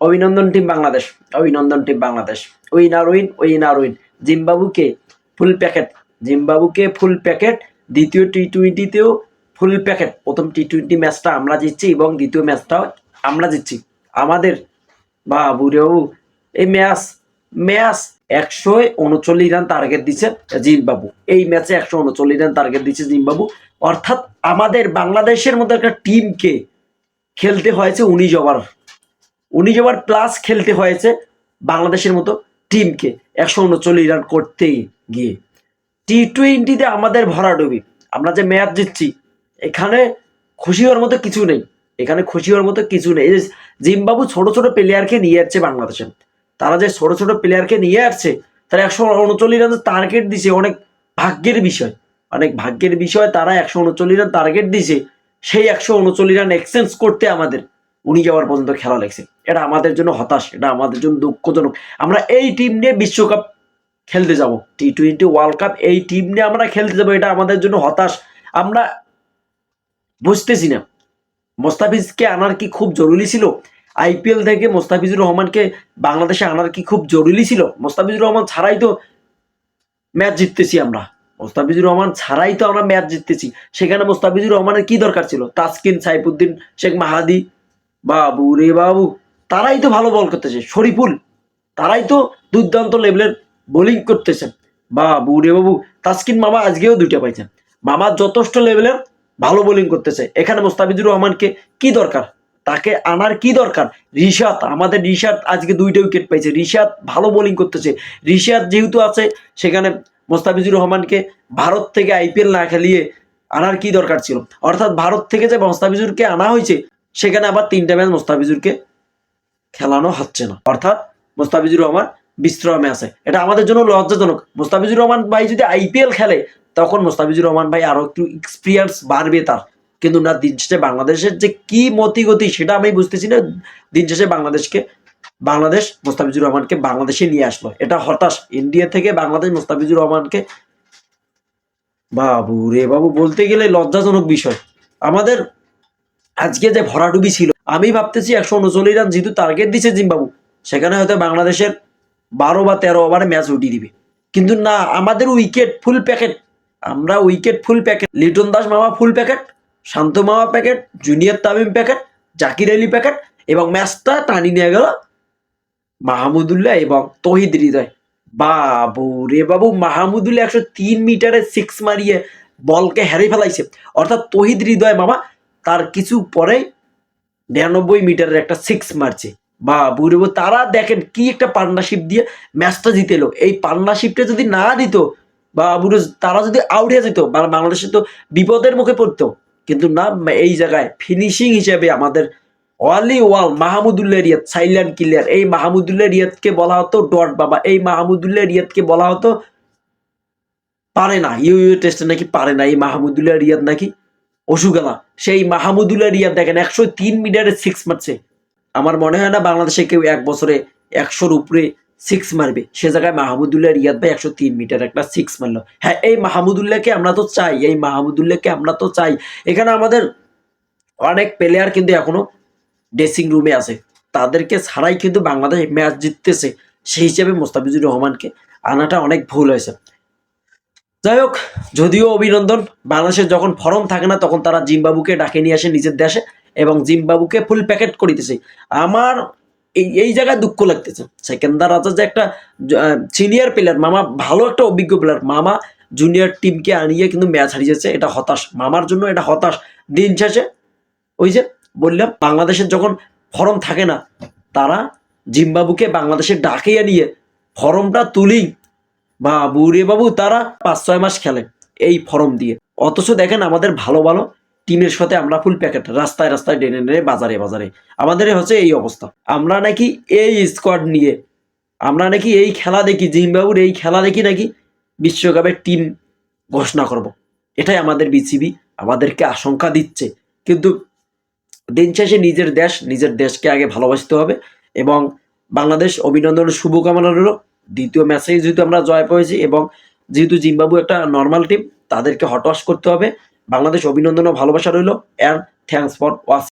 অভিনন্দন টিম বাংলাদেশ, অভিনন্দন team Bangladesh. Winner win winner win জিম্বাবুকে full packet জিম্বাবুকে ফুল প্যাকেট দ্বিতীয় টি টোয়েন্টিতেও ফুল প্যাকেট প্রথম টি টোয়েন্টি ম্যাচটা আমরা জিতছি এবং দ্বিতীয় ম্যাচটাও আমরা জিতছি। আমাদের রে বাবু এই ম্যাচ ম্যাচ একশো উনচল্লিশ রান টার্গেট দিচ্ছে জিম্বাবু। এই ম্যাচে একশো উনচল্লিশ রান টার্গেট দিচ্ছে জিম্বাবু। অর্থাৎ আমাদের বাংলাদেশের মতো একটা টিমকে খেলতে হয়েছে উনিশ ওভার উনিশ ওভার প্লাস খেলতে হয়েছে বাংলাদেশের মতো টিমকে একশো উনচল্লিশ রান করতে গিয়ে। টি টোয়েন্টিতে আমাদের ভরাডুবি। আমরা যে ম্যাচ জিতছি, এখানে খুশি হওয়ার মতো কিছু নেই। এখানে খুশি হওয়ার মতো কিছু নেই। জিম্বাবু ছোট ছোট প্লেয়ারকে নিয়ে যাচ্ছে বাংলাদেশে। তারা যে ছোট ছোট প্লেয়ারকে নিয়ে আসছে, তারা একশো উনচল্লিশ রান টার্গেট দিছে। অনেক ভাগ্যের বিষয়। অনেক ভাগ্যের বিষয় তারা একশো উনচল্লিশ রান টার্গেট দিছে। সেই একশো উনচল্লিশ রান এক্সচেঞ্জ করতে আমাদের উনি যাওয়ার পর্যন্ত খেলা লাগছে। এটা আমাদের জন্য হতাশ, এটা আমাদের জন্য দুঃখজনক। আমরা এই টিম নিয়ে বিশ্বকাপ খেলতে যাব। টি টোয়েন্টি ওয়ার্ল্ড কাপ এই টিম নিয়ে আমরা খেলতে যাব, এটা আমাদের জন্য হতাশ। আমরা বুঝতেছি না। মোস্তাফিজকে আনার কি খুব জরুরি ছিল? আইপিএল থেকে মোস্তাফিজুর রহমানকে বাংলাদেশে আনার কি খুব জরুরি ছিল? মোস্তাফিজুর রহমান ছাড়াই তো ম্যাচ জিততেছি আমরা। মোস্তাফিজুর রহমান ছাড়াই তো আমরা ম্যাচ জিততেছি। সেখানে মোস্তাফিজুর রহমানের কি দরকার ছিল? তাসকিন, সাইফুদ্দিন, শেখ মাহাদি বাবু রে বাবু, তারাই তো ভালো বল করতেছে। শরীফুল, তারাই তো দুর্দান্ত লেভেলের বোলিং করতেছেন বাবু রে বাবু, তাসকিন মামা আজকেও দুইটা পাইছেন মামা যথেষ্ট লেভেলের ভালো বোলিং করতেছে। এখানে মোস্তাফিজুর রহমানকে কি দরকার? তাকে আনার কি দরকার? রিশাদ, আমাদের রিশাদ আজকে দুইটা উইকেট পাইছে। রিশাদ ভালো বোলিং করতেছে। রিশাদ যেহেতু আছে, সেখানে মোস্তাফিজুর রহমানকে ভারত থেকে আইপিএল না খেলিয়ে আনার কি দরকার ছিল? অর্থাৎ ভারত থেকে যে মোস্তাফিজুরকে আনা হয়েছে সেখানে আবার তিনটা ম্যাচ মোস্তাফিজুরকে খেলানো হচ্ছে না। অর্থাৎ মোস্তাফিজুর রহমান বিশ্রামে আছে। এটা আমাদের জন্য লজ্জাজনক। মোস্তাফিজুর রহমান ভাই যদি আইপিএল খেলে, তখন মোস্তাফিজুর রহমান ভাই আরও একটু এক্সপিরিয়েন্স বাড়বে তার। কিন্তু না, দিন শেষে বাংলাদেশের যে কি মতিগতি, সেটা আমি বুঝতেছি না। দিন শেষে বাংলাদেশকে, বাংলাদেশ মোস্তাফিজুর রহমানকে বাংলাদেশে নিয়ে আসলো। এটা হতাশ। ইন্ডিয়া থেকে বাংলাদেশ মোস্তাফিজুর রহমানকে বাবু রে বাবু, বলতে গেলে লজ্জাজনক বিষয়। আমাদের আজকে যে ভরাডুবি ছিল, আমি ভাবতেছি একশো উনচল্লিশ রান যেহেতু টার্গেট দিছে জিম্বাবু। সেখানে হয়তো বাংলাদেশের বারো বা তেরো ওভারে ম্যাচ উঠিয়ে দিবে। কিন্তু না, আমাদের উইকেট ফুল প্যাকেট আমরা wicket full packet Liton Das মামা ফুল প্যাকেট শান্ত মামা packet junior Tamim packet Zakir Ali packet এবং ম্যাচটা টানি নিয়ে গেল মাহমুদুল্লাহ এবং তহিদ হৃদয়। বাবু রে বাবু, মাহমুদুল্লাহ একশো তিন মিটারে সিক্স মারিয়ে বলকে হেরে ফেলাইছে। অর্থাৎ তহিদ হৃদয় মামা তার কিছু পরে নিরানব্বই মিটারের একটা সিক্স মারছে। বা বুড়বো তারা দেখেন কি একটা পার্টনারশিপ দিয়ে ম্যাচটা জিতে এলো এই পার্টনারশিপটা যদি না দিত, বা বুড়ো তারা যদি আউট হয়ে যেত বাংলাদেশে তো বিপদের মুখে পড়তো। কিন্তু না, এই জায়গায় ফিনিশিং হিসেবে আমাদের অলি wall Mahmudullah Riyad silent clear এই মাহমুদুল্লাহ রিয়াদকে বলা হতো ডট বাবা। এই মাহমুদুল্লাহ রিয়াদকে বলা হতো পারে না। ইউ ইউ টেস্টে নাকি পারে না। এই মাহমুদুল্লাহ রিয়াদ নাকি অসুগালা সেই মাহমুদুল্লাহ রিয়াদ দেখেন, একশো তিন মিটারে সিক্স মারছে। আমার মনে হয় না বাংলাদেশে কেউ এক বছরে একশোর উপরে সিক্স মারবে। সে জায়গায় মাহমুদুল্লাহ রিয়াদ ভাই একশো তিন মিটার একটা সিক্স মারলো। হ্যাঁ এই মাহমুদুল্লাহকে আমরা তো চাই, এই মাহমুদুল্লাহকে আমরা তো চাই। এখানে আমাদের অনেক প্লেয়ার কিন্তু এখনও ড্রেসিং রুমে আছে। তাদেরকে ছাড়াই কিন্তু বাংলাদেশ ম্যাচ জিততেছে। সেই হিসেবে মোস্তাফিজুর রহমানকে। আনাটা অনেক ভুল হয়েছে। যাই হোক, যদিও অভিনন্দন বাংলাদেশের যখন ফরম থাকে না, তখন তারা জিম্বাবুকে ডাকে নিয়ে আসে নিজের দেশে এবং জিম্বাবুকে ফুল প্যাকেট করিতেছে আমার এই এই জায়গায় দুঃখ লাগতেছে। সেকেন্দার রাজা যে একটা সিনিয়র প্লেয়ার মামা ভালো একটা অভিজ্ঞ প্লেয়ার মামা জুনিয়র টিমকে আনিয়ে কিন্তু ম্যাচ হারিয়েছে, এটা হতাশ। মামার জন্য এটা হতাশ। দিন শেষে ওই যে বললাম বাংলাদেশের যখন ফরম থাকে না, তারা জিম্বাবুকে বাংলাদেশে ডাকিয়ে নিয়ে ফরমটা তুলি বাবু রে বাবু, তারা পাঁচ ছয় মাস খেলে এই ফরম দিয়ে। অথচ দেখেন আমাদের ভালো ভালো টিমের সাথে আমরা ফুল প্যাকেট রাস্তায় রাস্তায় ডেনে ডেনে বাজারে বাজারে। আমাদের হচ্ছে এই অবস্থা। আমরা নাকি এই স্কোয়াড নিয়ে, আমরা নাকি এই খেলা দেখি জিম্বাবুর এই খেলা দেখি নাকি বিশ্বকাপের টিম ঘোষণা করব। এটাই আমাদের বিসিবি আমাদেরকে আশঙ্কা দিচ্ছে। কিন্তু দিন শেষে নিজের দেশ, নিজের দেশকে আগে ভালোবাসতে হবে এবং বাংলাদেশ অভিনন্দনের শুভকামনা রইল। দ্বিতীয় ম্যাচেই যেহেতু আমরা জয় পেয়েছি এবং যেহেতু জিম্বাবু একটা নর্মাল টিম তাদেরকে হটওয়াশ করতে হবে। বাংলাদেশ অভিনন্দন ও ভালোবাসা রইল। And thanks for watch